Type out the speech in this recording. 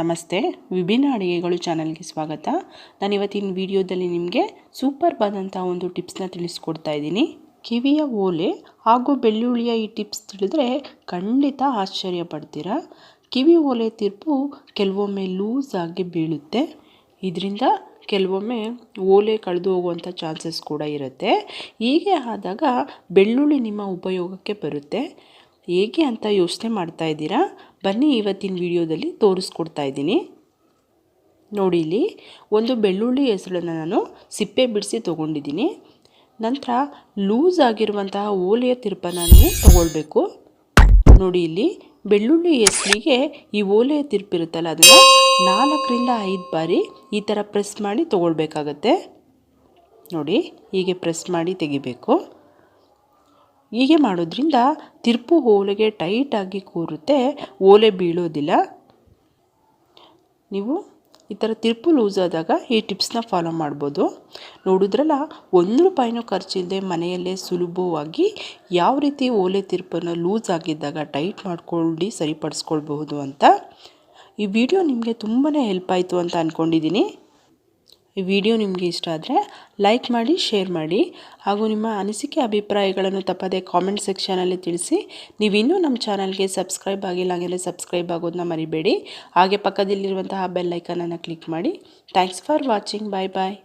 ನಮಸ್ತೆ. ವಿಭಿನ್ನ ಅಡುಗೆಗಳು ಚಾನಲ್ಗೆ ಸ್ವಾಗತ. ನಾನು ಇವತ್ತಿನ ವಿಡಿಯೋದಲ್ಲಿ ನಿಮಗೆ ಸೂಪರ್ ಬಾದಂಥ ಒಂದು ಟಿಪ್ಸ್ನ ತಿಳಿಸ್ಕೊಡ್ತಾ ಇದ್ದೀನಿ. ಕಿವಿಯ ಓಲೆ ಹಾಗೂ ಬೆಳ್ಳುಳ್ಳಿಯ ಈ ಟಿಪ್ಸ್ ತಿಳಿದ್ರೆ ಖಂಡಿತ ಆಶ್ಚರ್ಯ ಪಡ್ತೀರಾ? ಕಿವಿ ಓಲೆ ತಿರುಪು ಕೆಲವೊಮ್ಮೆ ಲೂಸ್ ಆಗಿ ಬೀಳುತ್ತೆ. ಇದರಿಂದ ಕೆಲವೊಮ್ಮೆ ಓಲೆ ಕಳೆದು ಹೋಗುವಂಥ ಚಾನ್ಸಸ್ ಕೂಡ ಇರುತ್ತೆ. ಹೀಗೆ ಆದಾಗ ಬೆಳ್ಳುಳ್ಳಿ ನಿಮ್ಮ ಉಪಯೋಗಕ್ಕೆ ಬರುತ್ತೆ. ಹೇಗೆ ಅಂತ ಯೋಚನೆ ಮಾಡ್ತಾ ಇದ್ದೀರಾ? ಬನ್ನಿ ಇವತ್ತಿನ ವಿಡಿಯೋದಲ್ಲಿ ತೋರಿಸ್ಕೊಡ್ತಾ ಇದ್ದೀನಿ. ನೋಡಿ ಇಲ್ಲಿ, ಒಂದು ಬೆಳ್ಳುಳ್ಳಿ ಹೆಸರನ್ನು ನಾನು ಸಿಪ್ಪೆ ಬಿಡಿಸಿ ತೊಗೊಂಡಿದ್ದೀನಿ. ನಂತರ ಲೂಸ್ ಆಗಿರುವಂತಹ ಓಲೆಯ ತಿರುಪನ್ನು ನಾನು ತಗೊಳ್ಬೇಕು. ನೋಡಿ ಇಲ್ಲಿ, ಬೆಳ್ಳುಳ್ಳಿ ಹೆಸರಿಗೆ ಈ ಓಲೆಯ ತಿರುಪಿರುತ್ತಲ್ಲ ಅದನ್ನು ನಾಲ್ಕರಿಂದ ಐದು ಬಾರಿ ಈ ಥರ ಪ್ರೆಸ್ ಮಾಡಿ ತೊಗೊಳ್ಬೇಕಾಗತ್ತೆ. ನೋಡಿ, ಹೀಗೆ ಪ್ರೆಸ್ ಮಾಡಿ ತೆಗಿಬೇಕು. ಹೀಗೆ ಮಾಡೋದ್ರಿಂದ ತಿರುಪು ಓಲೆಗೆ ಟೈಟಾಗಿ ಕೂರುತ್ತೆ, ಓಲೆ ಬೀಳೋದಿಲ್ಲ. ನೀವು ಈ ಥರ ತಿರುಪು ಲೂಸ್ ಆದಾಗ ಈ ಟಿಪ್ಸ್ನ ಫಾಲೋ ಮಾಡ್ಬೋದು. ನೋಡಿದ್ರಲ್ಲ, ಒಂದು ರೂಪಾಯಿನೂ ಖರ್ಚಿಲ್ಲದೆ ಮನೆಯಲ್ಲೇ ಸುಲಭವಾಗಿ ಯಾವ ರೀತಿ ಓಲೆ ತಿರುಪನ್ನು ಲೂಸ್ ಆಗಿದ್ದಾಗ ಟೈಟ್ ಮಾಡ್ಕೊಂಡು ಸರಿಪಡಿಸ್ಕೊಳ್ಬಹುದು ಅಂತ ಈ ವಿಡಿಯೋ ನಿಮಗೆ ತುಂಬಾ ಹೆಲ್ಪ್ ಆಯಿತು ಅಂತ ಅಂದ್ಕೊಂಡಿದ್ದೀನಿ ಈ ವಿಡಿಯೋ ನಿಮಗೆ ಇಷ್ಟ ಆದರೆ ಲೈಕ್ ಮಾಡಿ, ಶೇರ್ ಮಾಡಿ ಹಾಗೂ ನಿಮ್ಮ ಅನಿಸಿಕೆ, ಅಭಿಪ್ರಾಯಗಳನ್ನು ತಪ್ಪದೆ ಕಾಮೆಂಟ್ ಸೆಕ್ಷನಲ್ಲಿ ತಿಳಿಸಿ. ನೀವಿನ್ನೂ ನಮ್ಮ ಚಾನಲ್ಗೆ ಸಬ್ಸ್ಕ್ರೈಬ್ ಆಗಿಲ್ಲ ಹಾಗೆಲ್ಲ ಸಬ್ಸ್ಕ್ರೈಬ್ ಆಗೋದನ್ನ ಮರಿಬೇಡಿ. ಹಾಗೆ ಪಕ್ಕದಲ್ಲಿರುವಂತಹ ಬೆಲ್ಲೈಕನನ್ನು ಕ್ಲಿಕ್ ಮಾಡಿ. Thanks for watching. Bye bye.